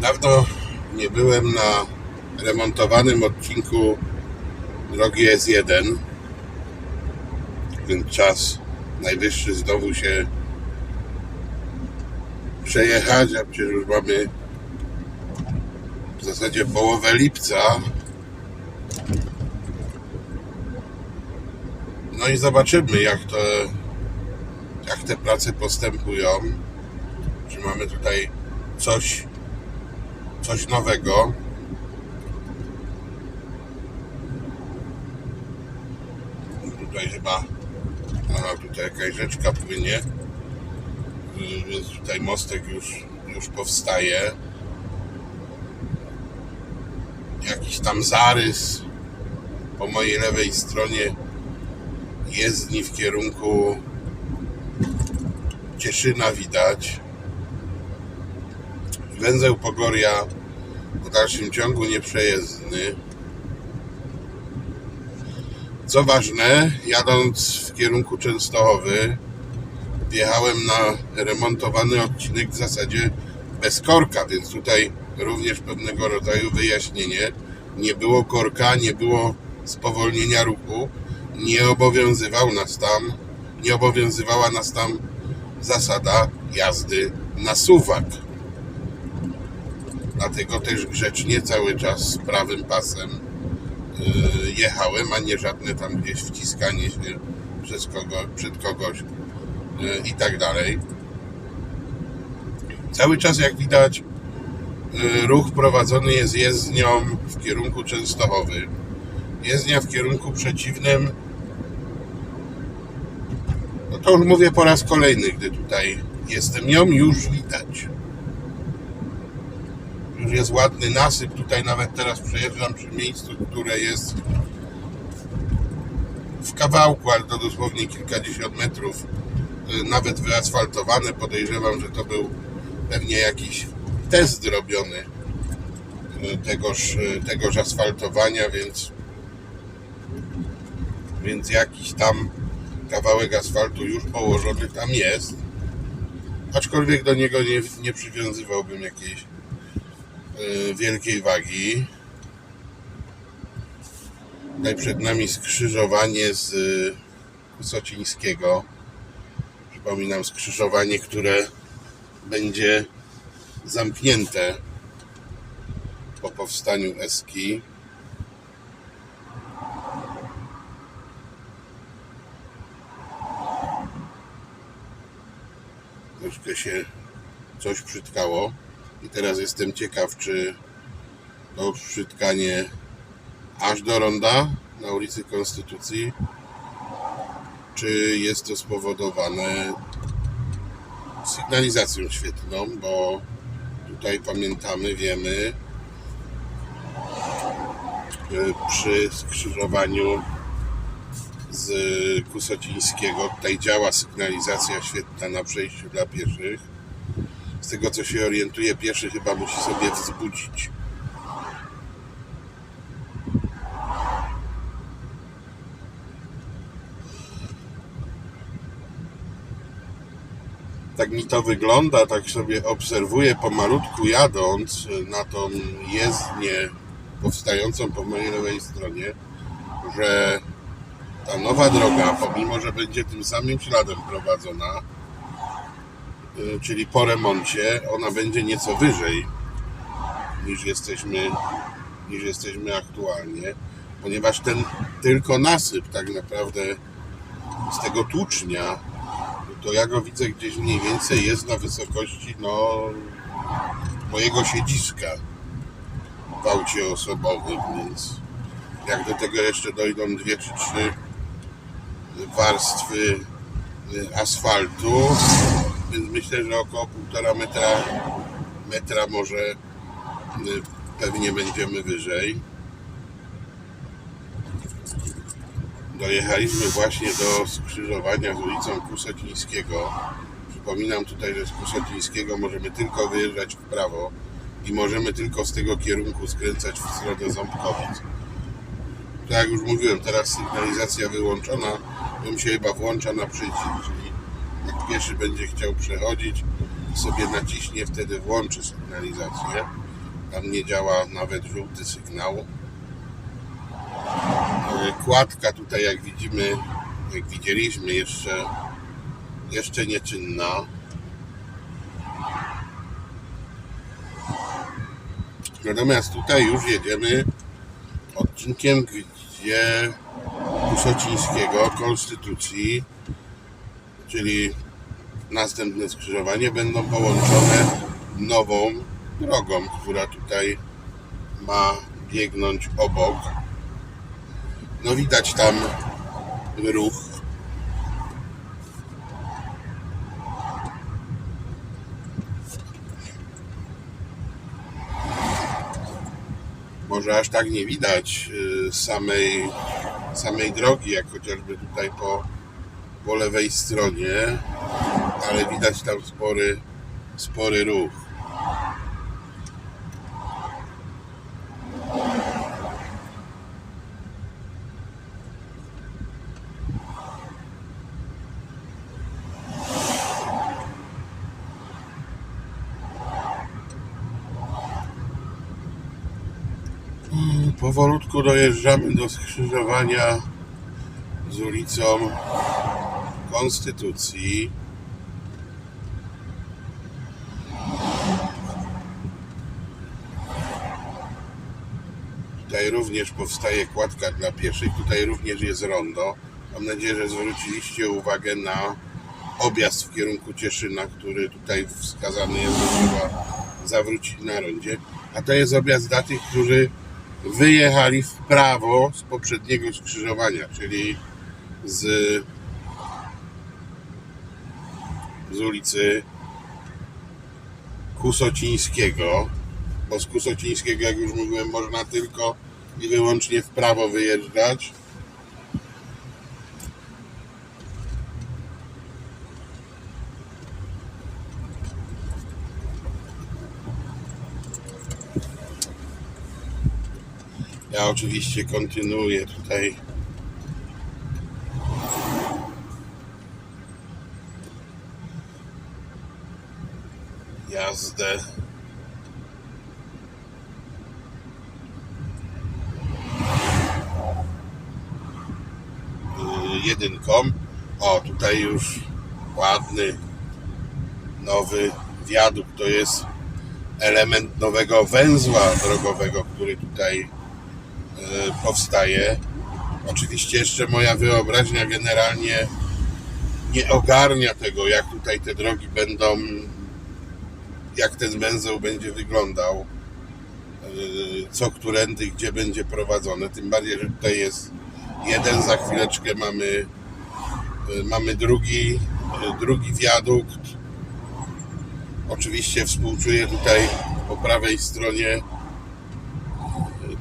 Dawno nie byłem na remontowanym odcinku drogi S1, więc czas najwyższy znowu się przejechać, a przecież już mamy w zasadzie połowę lipca. No i zobaczymy, jak to, jak te prace postępują. Czy mamy tutaj coś, coś nowego. Tutaj chyba, tutaj jakaś rzeczka płynie, Y, więc tutaj mostek już, już powstaje. Jakiś tam zarys po mojej lewej stronie jezdni w kierunku Cieszyna widać. Węzeł Pogoria w dalszym ciągu nieprzejezdny. Co ważne, jadąc w kierunku Częstochowy, wjechałem na remontowany odcinek w zasadzie bez korka, więc tutaj również pewnego rodzaju wyjaśnienie. Nie było korka, nie było spowolnienia ruchu, nie obowiązywał nas tam, nie obowiązywała nas tam zasada jazdy na suwak. Dlatego też grzecznie cały czas prawym pasem yy, jechałem, a nie żadne tam gdzieś wciskanie się przez kogo, przed kogoś yy, i tak dalej. Cały czas jak widać yy, ruch prowadzony jest jezdnią w kierunku Częstochowy. Jezdnia w kierunku przeciwnym no to już mówię po raz kolejny, gdy tutaj jestem. Ją już widać. Już jest ładny nasyp. Tutaj nawet teraz przejeżdżam przy miejscu, które jest w kawałku, ale to dosłownie kilkadziesiąt metrów. y, Nawet wyasfaltowane. Podejrzewam, że to był pewnie jakiś test robiony y, tegoż, y, tegoż asfaltowania, więc więc jakiś tam kawałek asfaltu już położony tam jest. Aczkolwiek do niego nie, nie przywiązywałbym jakiejś wielkiej wagi. Tutaj przed nami skrzyżowanie z e, Kusocińskiego. Przypominam skrzyżowanie, które będzie zamknięte po powstaniu Eski. troszkę się coś przytkało i teraz jestem ciekaw, czy to przytkanie aż do ronda na ulicy Konstytucji, czy jest to spowodowane sygnalizacją świetlną, bo tutaj pamiętamy, wiemy, przy skrzyżowaniu z Kusocińskiego. Tutaj działa sygnalizacja świetna na przejściu dla pieszych. Z tego co się orientuję, pieszy chyba musi sobie wzbudzić. Tak mi to wygląda, tak sobie obserwuję pomalutku jadąc na tą jezdnię powstającą po mojej lewej stronie, że ta nowa droga, pomimo że będzie tym samym śladem prowadzona, czyli po remoncie, ona będzie nieco wyżej niż jesteśmy, niż jesteśmy aktualnie, ponieważ ten tylko nasyp tak naprawdę z tego tłucznia, to ja go widzę gdzieś mniej więcej jest na wysokości no, mojego siedziska w aucie osobowym, więc jak do tego jeszcze dojdą dwie czy trzy warstwy y, asfaltu, więc myślę, że około półtora metra, metra może y, pewnie będziemy wyżej. Dojechaliśmy właśnie do skrzyżowania z ulicą Kusocińskiego. Przypominam tutaj, że z Kusocińskiego możemy tylko wyjeżdżać w prawo i możemy tylko z tego kierunku skręcać w stronę Ząbkowic. Tak jak już mówiłem, teraz sygnalizacja wyłączona, ją się chyba włącza na przycisk, pieszy będzie chciał przechodzić, sobie naciśnie, wtedy włączy sygnalizację. Tam nie działa nawet żółty sygnał. Kładka tutaj, jak widzimy, jak widzieliśmy, jeszcze, jeszcze nieczynna. Natomiast tutaj już jedziemy odcinkiem, gdzie Kusocińskiego, Konstytucji, czyli następne skrzyżowanie będą połączone nową drogą, która tutaj ma biegnąć obok. No widać tam ruch. Może aż tak nie widać y, samej, samej drogi, jak chociażby tutaj po, po lewej stronie, ale widać tam spory, spory ruch. Powolutku dojeżdżamy do skrzyżowania z ulicą Konstytucji. Tutaj również powstaje kładka dla pieszych. Tutaj również jest rondo. Mam nadzieję, że zwróciliście uwagę na objazd w kierunku Cieszyna, który tutaj wskazany jest, że trzeba zawrócić na rondzie. A to jest objazd dla tych, którzy wyjechali w prawo z poprzedniego skrzyżowania, czyli z, z ulicy Kusocińskiego, bo z Kusocińskiego, jak już mówiłem, można tylko i wyłącznie w prawo wyjeżdżać. Ja oczywiście kontynuuję tutaj jazdę. Jedynką. O, tutaj już ładny, nowy wiadukt. To jest element nowego węzła drogowego, który tutaj e, powstaje. Oczywiście jeszcze moja wyobraźnia generalnie nie ogarnia tego, jak tutaj te drogi będą, jak ten węzeł będzie wyglądał, e, co którędy, gdzie będzie prowadzone. Tym bardziej, że tutaj jest jeden, za chwileczkę mamy, e, mamy drugi, e, drugi wiadukt. Oczywiście współczuję tutaj po prawej stronie e,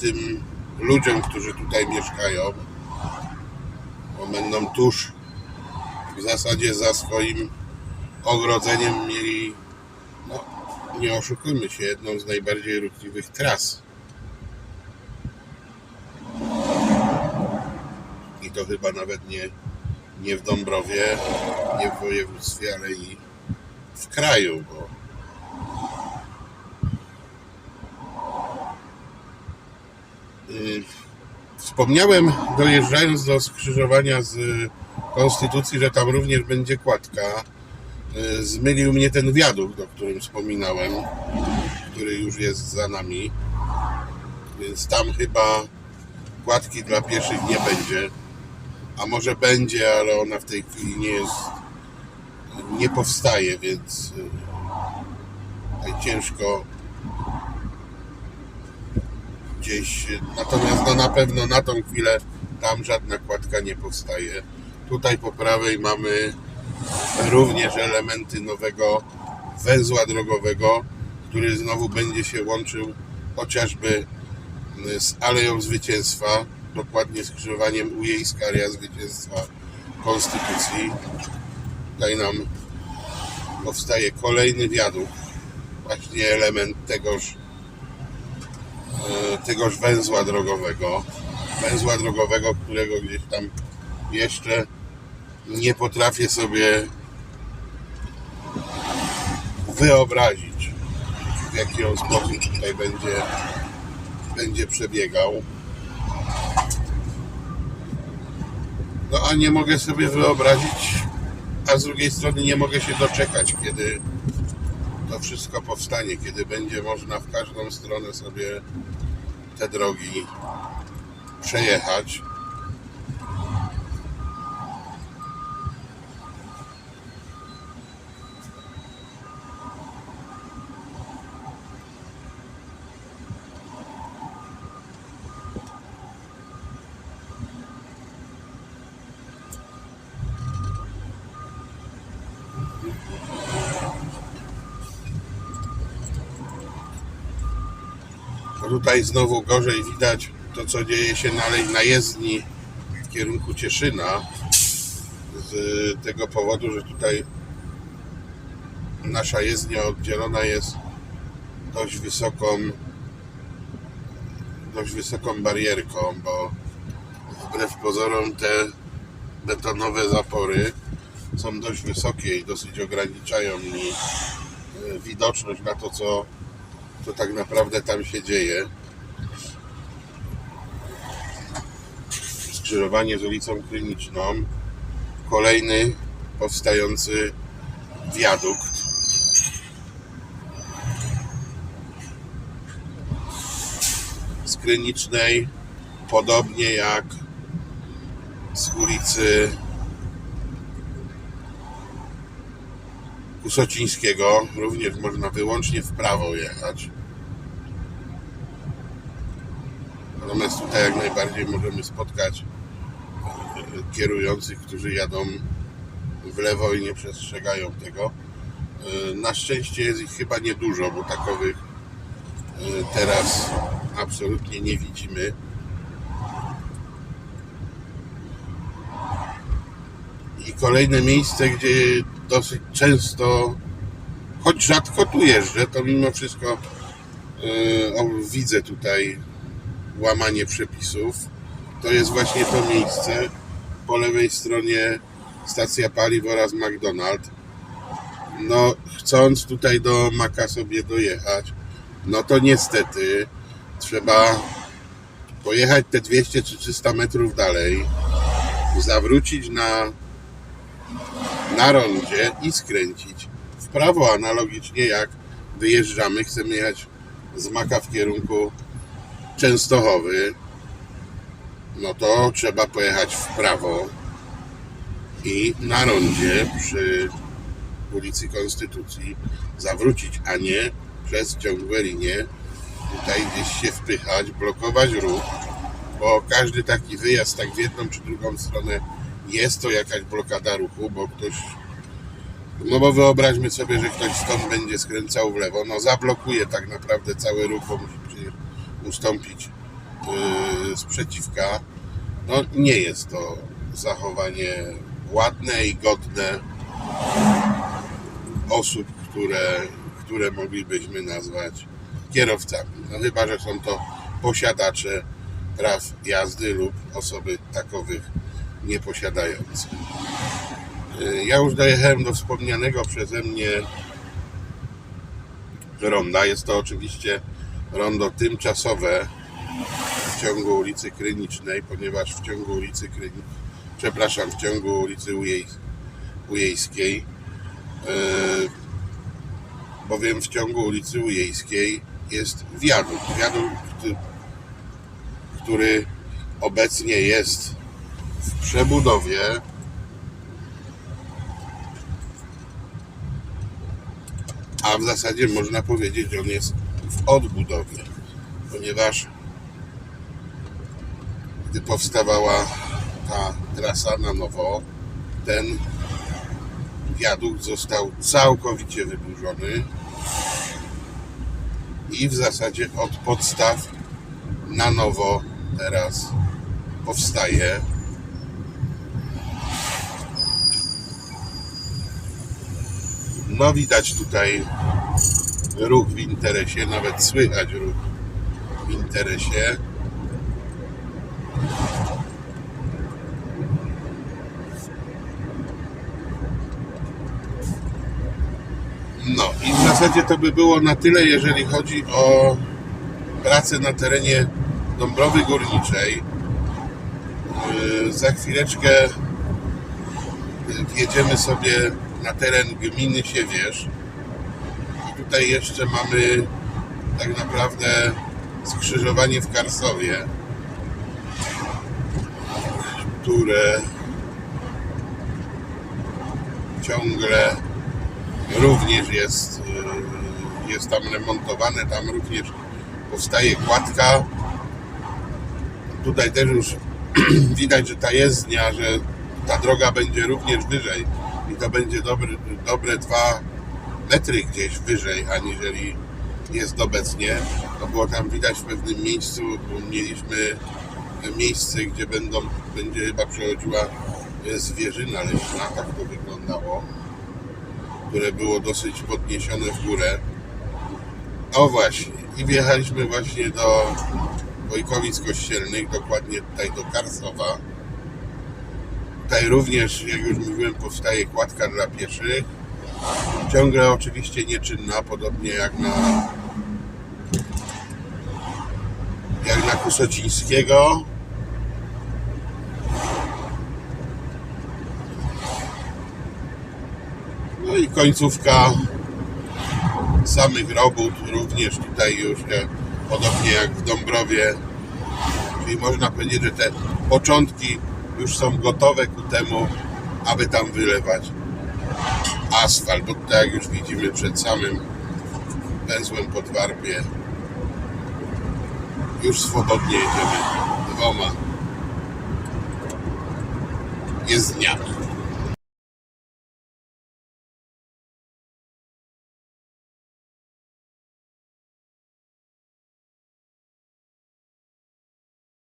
tym ludziom, którzy tutaj mieszkają, bo będą tuż w zasadzie za swoim ogrodzeniem mieli, no nie oszukujmy się, jedną z najbardziej ruchliwych tras. To chyba nawet nie, nie w Dąbrowie, nie w województwie, ale i w kraju, bo Y, Wspomniałem, dojeżdżając do skrzyżowania z Konstytucji, że tam również będzie kładka. Y, Zmylił mnie ten wiadukt, o którym wspominałem, który już jest za nami. Więc tam chyba kładki dla pieszych nie będzie. A może będzie, ale ona w tej chwili nie jest, nie powstaje, więc y, tutaj ciężko gdzieś. Natomiast no, na pewno na tą chwilę tam żadna kładka nie powstaje. Tutaj po prawej mamy również elementy nowego węzła drogowego, który znowu będzie się łączył chociażby z Aleją Zwycięstwa, dokładnie skrzyżowaniem Ujejska Zwycięstwa Konstytucji. Tutaj nam powstaje kolejny wiadukt, właśnie element tegoż e, tegoż węzła drogowego. Węzła drogowego, którego gdzieś tam jeszcze nie potrafię sobie wyobrazić. w jaki on sposób tutaj będzie, będzie przebiegał. No a nie mogę sobie wyobrazić, a z drugiej strony nie mogę się doczekać, kiedy to wszystko powstanie, kiedy będzie można w każdą stronę sobie te drogi przejechać. Tutaj znowu gorzej widać to, co dzieje się na, na jezdni w kierunku Cieszyna. Z tego powodu, że tutaj nasza jezdnia oddzielona jest dość wysoką dość wysoką barierką, bo wbrew pozorom te betonowe zapory są dość wysokie i dosyć ograniczają mi e, widoczność na to, co, co tak naprawdę tam się dzieje. Skrzyżowanie z ulicą Kliniczną. Kolejny powstający wiadukt. Z Krynicznej, podobnie jak z ulicy Kusocińskiego, również można wyłącznie w prawo jechać. Natomiast tutaj jak najbardziej możemy spotkać e, kierujących, którzy jadą w lewo i nie przestrzegają tego. E, Na szczęście jest ich chyba niedużo, bo takowych e, teraz absolutnie nie widzimy. I kolejne miejsce, gdzie dosyć często, choć rzadko tu jeżdżę, to mimo wszystko o, widzę tutaj łamanie przepisów. To jest właśnie to miejsce. Po lewej stronie stacja paliw oraz McDonald's. No, chcąc tutaj do Maka sobie dojechać, no to niestety trzeba pojechać te 200 czy 300 metrów dalej, zawrócić na, na rondzie i skręcić w prawo, analogicznie jak wyjeżdżamy, chcemy jechać z Maka w kierunku Częstochowy, no to trzeba pojechać w prawo i na rondzie przy ulicy Konstytucji zawrócić, a nie przez ciągłe linie tutaj gdzieś się wpychać, blokować ruch, bo każdy taki wyjazd tak w jedną czy drugą stronę jest to jakaś blokada ruchu, bo ktoś no bo wyobraźmy sobie, że ktoś stąd będzie skręcał w lewo, no zablokuje tak naprawdę cały ruch, bo musi ustąpić yy, sprzeciwka. No nie jest to zachowanie ładne i godne osób, które, które moglibyśmy nazwać kierowcami. No chyba, że są to posiadacze praw jazdy lub osoby takowych nieposiadające. Yy, Ja już dojechałem do wspomnianego przeze mnie ronda. Jest to oczywiście rondo tymczasowe w ciągu ulicy Krynicznej, ponieważ w ciągu ulicy Kryni... przepraszam, w ciągu ulicy Ujej... Ujejskiej yy, bowiem w ciągu ulicy Ujejskiej jest wiadukt. Wiadukt, który obecnie jest w przebudowie. A w zasadzie można powiedzieć, że on jest w odbudowie, ponieważ gdy powstawała ta trasa na nowo, ten wiadukt został całkowicie wyburzony i w zasadzie od podstaw na nowo teraz powstaje. No widać tutaj ruch w interesie, nawet słychać ruch w interesie. No i w zasadzie to by było na tyle, jeżeli chodzi o pracę na terenie Dąbrowy Górniczej. Yy, Za chwileczkę yy, wjedziemy sobie na teren gminy Siewierz. I tutaj jeszcze mamy tak naprawdę skrzyżowanie w Karsowie, które ciągle również jest, yy, jest tam remontowane, tam również powstaje kładka. Tutaj też już widać, że ta jezdnia, że ta droga będzie również wyżej i to będzie dobry, dobre dwa metry gdzieś wyżej, aniżeli jest obecnie. To było tam widać w pewnym miejscu, mieliśmy miejsce, gdzie będą, będzie chyba przechodziła e, zwierzyna leśna, tak to wyglądało, które było dosyć podniesione w górę. O właśnie, i wjechaliśmy właśnie do Wojkowic Kościelnych, dokładnie tutaj do Karsowa. Tutaj również, jak już mówiłem, powstaje kładka dla pieszych. Ciągle oczywiście nieczynna, podobnie jak na jak na Kusocińskiego. No i końcówka samych robót również tutaj już e, podobnie jak w Dąbrowie. Czyli można powiedzieć, że te początki już są gotowe ku temu, aby tam wylewać asfalt, bo tak jak już widzimy przed samym węzłem pod Warbie już swobodnie jedziemy dwoma jezdniami.